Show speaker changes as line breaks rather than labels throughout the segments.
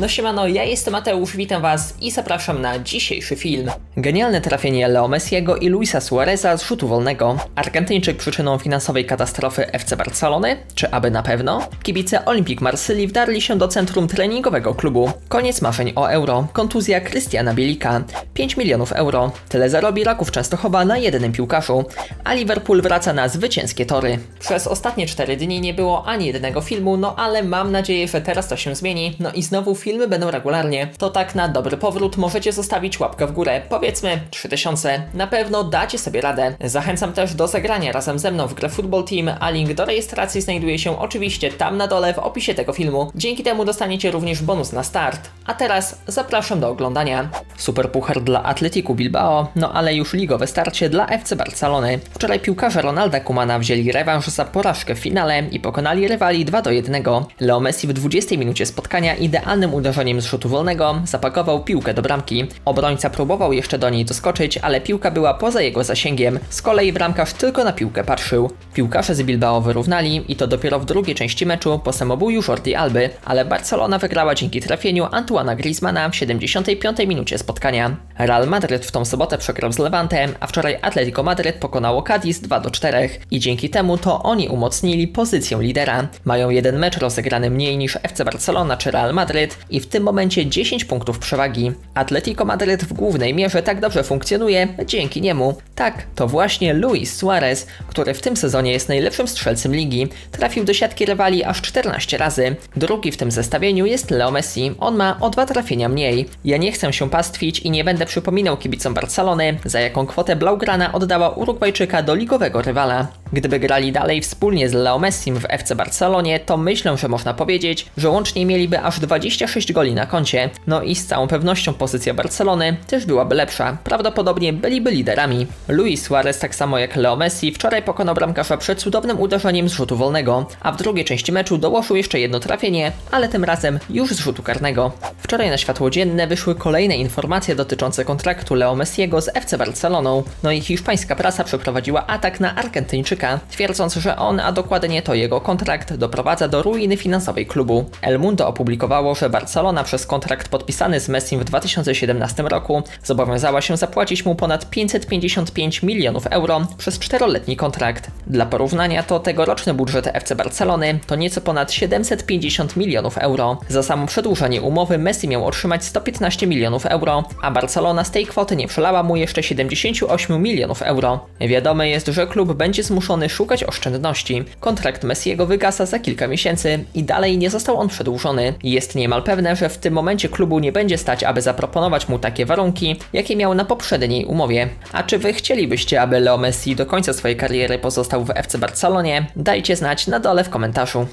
No siemano, ja jestem Mateusz, witam was i zapraszam na dzisiejszy film. Genialne trafienie Leo Messiego i Luisa Suareza z rzutu wolnego. Argentyńczyk przyczyną finansowej katastrofy FC Barcelony? Czy aby na pewno? Kibice Olympique Marsylii wdarli się do centrum treningowego klubu. Koniec marzeń o euro. Kontuzja Krystiana Bielika. 5 milionów euro. Tyle zarobi Raków Częstochowa na jedynym piłkarzu. A Liverpool wraca na zwycięskie tory. Przez ostatnie 4 dni nie było ani jednego filmu, no ale mam nadzieję, że teraz to się zmieni. No i znowu filmy będą regularnie. To tak na dobry powrót możecie zostawić łapkę w górę. Powiedzmy 3000. Na pewno dacie sobie radę. Zachęcam też do zagrania razem ze mną w grę Football Team, a link do rejestracji znajduje się oczywiście tam na dole w opisie tego filmu. Dzięki temu dostaniecie również bonus na start. A teraz zapraszam do oglądania. Super puchar dla Atletiku Bilbao, no ale już ligowe starcie dla FC Barcelony. Wczoraj piłkarze Ronalda Kumana wzięli rewanż za porażkę w finale i pokonali rywali 2 do 1. Leo Messi w 20 minucie spotkania idealnym uderzeniem z rzutu wolnego zapakował piłkę do bramki. Obrońca próbował jeszcze do niej doskoczyć, ale piłka była poza jego zasięgiem. Z kolei bramkarz tylko na piłkę patrzył. Piłkarze z Bilbao wyrównali i to dopiero w drugiej części meczu po samobóju Jordi Alby, ale Barcelona wygrała dzięki trafieniu Antoana Griezmana w 75 minucie spotkania spotkania. Real Madryt w tą sobotę przegrał z Levantem, a wczoraj Atletico Madryt pokonało Cadiz 2 do 4 i dzięki temu to oni umocnili pozycję lidera. Mają jeden mecz rozegrany mniej niż FC Barcelona czy Real Madryt i w tym momencie 10 punktów przewagi. Atletico Madryt w głównej mierze tak dobrze funkcjonuje dzięki niemu. Tak, to właśnie Luis Suarez, który w tym sezonie jest najlepszym strzelcem ligi, trafił do siatki rywali aż 14 razy. Drugi w tym zestawieniu jest Leo Messi, on ma o dwa trafienia mniej. Ja nie chcę się pastwić i nie będę przypominał kibicom Barcelony, za jaką kwotę Blaugrana oddała Urugwajczyka do ligowego rywala. Gdyby grali dalej wspólnie z Leo Messim w FC Barcelonie, to myślę, że można powiedzieć, że łącznie mieliby aż 26 goli na koncie. No i z całą pewnością pozycja Barcelony też byłaby lepsza. Prawdopodobnie byliby liderami. Luis Suarez, tak samo jak Leo Messi, wczoraj pokonał bramkarza przed cudownym uderzeniem z rzutu wolnego, a w drugiej części meczu dołożył jeszcze jedno trafienie, ale tym razem już z rzutu karnego. Wczoraj na światło dzienne wyszły kolejne informacje dotyczące kontraktu Leo Messiego z FC Barceloną. No i hiszpańska prasa przeprowadziła atak na Argentyńczyka, twierdząc, że on, a dokładnie to jego kontrakt, doprowadza do ruiny finansowej klubu. El Mundo opublikowało, że Barcelona przez kontrakt podpisany z Messim w 2017 roku zobowiązała się zapłacić mu ponad 555 milionów euro przez czteroletni kontrakt. Dla porównania to tegoroczny budżet FC Barcelony to nieco ponad 750 milionów euro. Za samo przedłużenie umowy Messi miał otrzymać 115 milionów euro, a Barcelona z tej kwoty nie przelała mu jeszcze 78 milionów euro. Wiadome jest, że klub będzie zmuszony szukać oszczędności. Kontrakt Messiego wygasa za kilka miesięcy i dalej nie został on przedłużony. Jest niemal pewne, że w tym momencie klubu nie będzie stać, aby zaproponować mu takie warunki, jakie miał na poprzedniej umowie. A czy wy chcielibyście, aby Leo Messi do końca swojej kariery pozostał w FC Barcelonie? Dajcie znać na dole w komentarzu.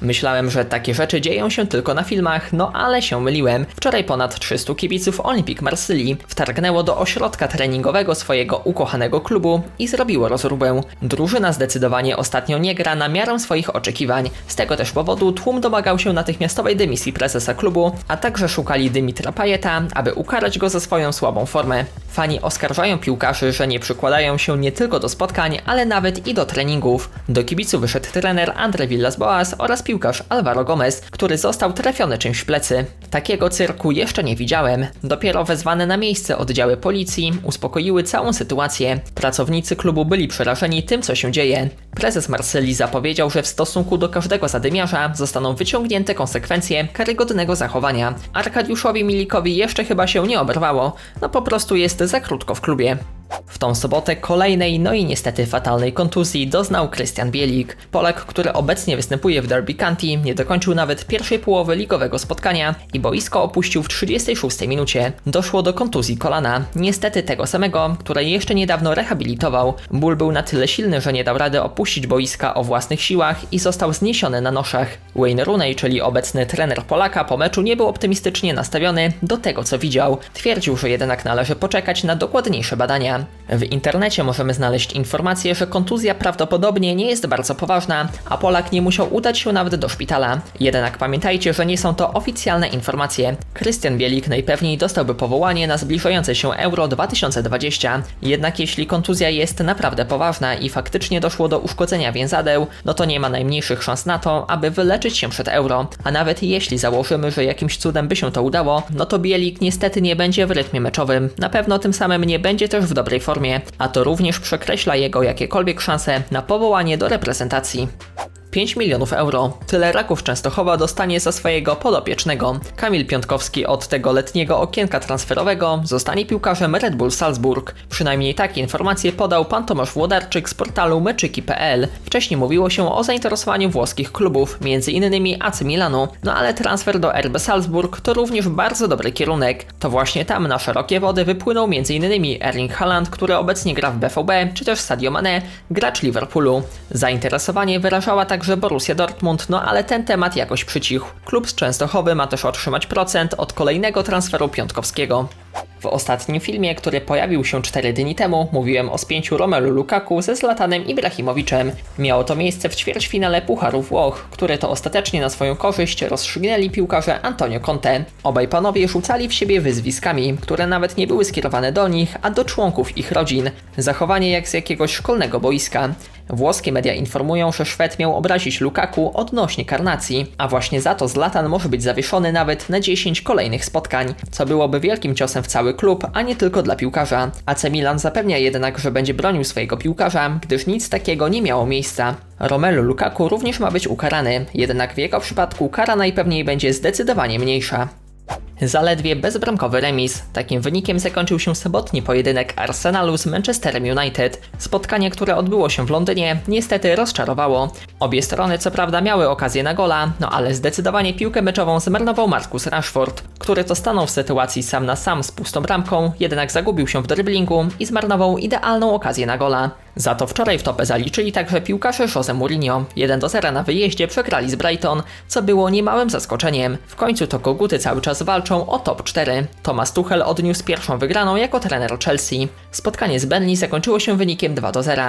Myślałem, że takie rzeczy dzieją się tylko na filmach, no ale się myliłem. Wczoraj ponad 300 kibiców Olympique Marsylii wtargnęło do ośrodka treningowego swojego ukochanego klubu i zrobiło rozróbę. Drużyna zdecydowanie ostatnio nie gra na miarę swoich oczekiwań. Z tego też powodu tłum domagał się natychmiastowej dymisji prezesa klubu, a także szukali Dymitra Pajeta, aby ukarać go za swoją słabą formę. Fani oskarżają piłkarzy, że nie przykładają się nie tylko do spotkań, ale nawet i do treningów. Do kibicu wyszedł trener Andre Villas-Boas oraz piłkarz Alvaro Gomez, który został trafiony czymś w plecy. Takiego cyrku jeszcze nie widziałem. Dopiero wezwane na miejsce oddziały policji uspokoiły całą sytuację. Pracownicy klubu byli przerażeni tym, co się dzieje. Prezes Marsylii zapowiedział, że w stosunku do każdego zadymiarza zostaną wyciągnięte konsekwencje karygodnego zachowania. Arkadiuszowi Milikowi jeszcze chyba się nie oberwało, no po prostu jest za krótko w klubie. W tą sobotę kolejnej, no i niestety fatalnej kontuzji doznał Krystian Bielik. Polak, który obecnie występuje w Derby County, nie dokończył nawet pierwszej połowy ligowego spotkania i boisko opuścił w 36 minucie. Doszło do kontuzji kolana, niestety tego samego, które jeszcze niedawno rehabilitował. Ból był na tyle silny, że nie dał rady opuścić boiska o własnych siłach i został zniesiony na noszach. Wayne Rooney, czyli obecny trener Polaka po meczu nie był optymistycznie nastawiony do tego co widział. Twierdził, że jednak należy poczekać na dokładniejsze badania. W internecie możemy znaleźć informację, że kontuzja prawdopodobnie nie jest bardzo poważna, a Polak nie musiał udać się nawet do szpitala. Jednak pamiętajcie, że nie są to oficjalne informacje. Krystian Bielik najpewniej dostałby powołanie na zbliżające się Euro 2020. Jednak jeśli kontuzja jest naprawdę poważna i faktycznie doszło do uszkodzenia więzadeł, no to nie ma najmniejszych szans na to, aby wyleczyć się przed Euro. A nawet jeśli założymy, że jakimś cudem by się to udało, no to Bielik niestety nie będzie w rytmie meczowym. Na pewno tym samym nie będzie też w dobrej formie, a to również przekreśla jego jakiekolwiek szanse na powołanie do reprezentacji. 5 milionów euro. Tyle Raków Częstochowa dostanie za swojego podopiecznego. Kamil Piątkowski od tego letniego okienka transferowego zostanie piłkarzem Red Bull Salzburg. Przynajmniej takie informacje podał pan Tomasz Włodarczyk z portalu meczyki.pl. Wcześniej mówiło się o zainteresowaniu włoskich klubów, m.in. AC Milanu, no ale transfer do RB Salzburg to również bardzo dobry kierunek. To właśnie tam na szerokie wody wypłynął m.in. Erling Haaland, który obecnie gra w BVB, czy też Sadio Mane, gracz Liverpoolu. Zainteresowanie wyrażała także Borussia Dortmund, no ale ten temat jakoś przycichł. Klub z Częstochowy ma też otrzymać procent od kolejnego transferu Piątkowskiego. W ostatnim filmie, który pojawił się 4 dni temu, mówiłem o spięciu Romelu Lukaku ze Zlatanem Ibrahimowiczem. Miało to miejsce w ćwierćfinale Pucharu Włoch, które to ostatecznie na swoją korzyść rozstrzygnęli piłkarze Antonio Conte. Obaj panowie rzucali w siebie wyzwiskami, które nawet nie były skierowane do nich, a do członków ich rodzin. Zachowanie jak z jakiegoś szkolnego boiska. Włoskie media informują, że Szwed miał obrazić Lukaku odnośnie karnacji, a właśnie za to Zlatan może być zawieszony nawet na 10 kolejnych spotkań, co byłoby wielkim ciosem w cały klub, a nie tylko dla piłkarza. AC Milan zapewnia jednak, że będzie bronił swojego piłkarza, gdyż nic takiego nie miało miejsca. Romelu Lukaku również ma być ukarany, jednak w jego przypadku kara najpewniej będzie zdecydowanie mniejsza. Zaledwie bezbramkowy remis. Takim wynikiem zakończył się sobotni pojedynek Arsenalu z Manchesterem United. Spotkanie, które odbyło się w Londynie, niestety rozczarowało. Obie strony co prawda miały okazję na gola, no ale zdecydowanie piłkę meczową zmarnował Marcus Rashford, który to stanął w sytuacji sam na sam z pustą bramką, jednak zagubił się w driblingu i zmarnował idealną okazję na gola. Za to wczoraj w topę zaliczyli także piłkarze Jose Mourinho. 1 do 0 na wyjeździe przegrali z Brighton, co było niemałym zaskoczeniem. W końcu to koguty cały czas walczą o top 4. Thomas Tuchel odniósł pierwszą wygraną jako trener Chelsea. Spotkanie z Burnley zakończyło się wynikiem 2 do 0.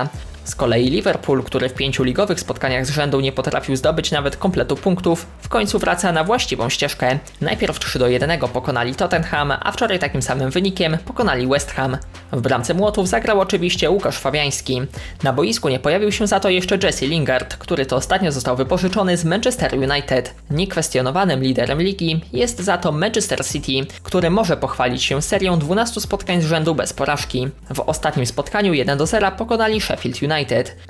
Z kolei Liverpool, który w pięciu ligowych spotkaniach z rzędu nie potrafił zdobyć nawet kompletu punktów, w końcu wraca na właściwą ścieżkę. Najpierw 3 do 1 pokonali Tottenham, a wczoraj takim samym wynikiem pokonali West Ham. W bramce młotów zagrał oczywiście Łukasz Fabiański. Na boisku nie pojawił się za to jeszcze Jesse Lingard, który to ostatnio został wypożyczony z Manchester United. Niekwestionowanym liderem ligi jest za to Manchester City, który może pochwalić się serią 12 spotkań z rzędu bez porażki. W ostatnim spotkaniu 1 do 0 pokonali Sheffield United.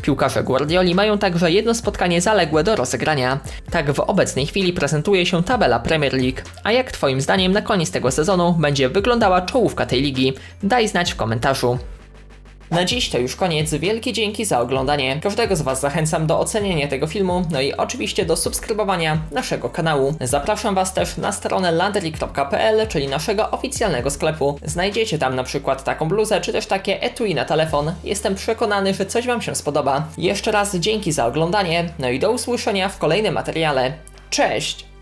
Piłkarze Guardioli mają także jedno spotkanie zaległe do rozegrania. Tak w obecnej chwili prezentuje się tabela Premier League. A jak Twoim zdaniem na koniec tego sezonu będzie wyglądała czołówka tej ligi? Daj znać w komentarzu. Na dziś to już koniec. Wielkie dzięki za oglądanie. Każdego z Was zachęcam do ocenienia tego filmu, no i oczywiście do subskrybowania naszego kanału. Zapraszam Was też na stronę landry.pl, czyli naszego oficjalnego sklepu. Znajdziecie tam na przykład taką bluzę, czy też takie etui na telefon. Jestem przekonany, że coś Wam się spodoba. Jeszcze raz dzięki za oglądanie, no i do usłyszenia w kolejnym materiale. Cześć!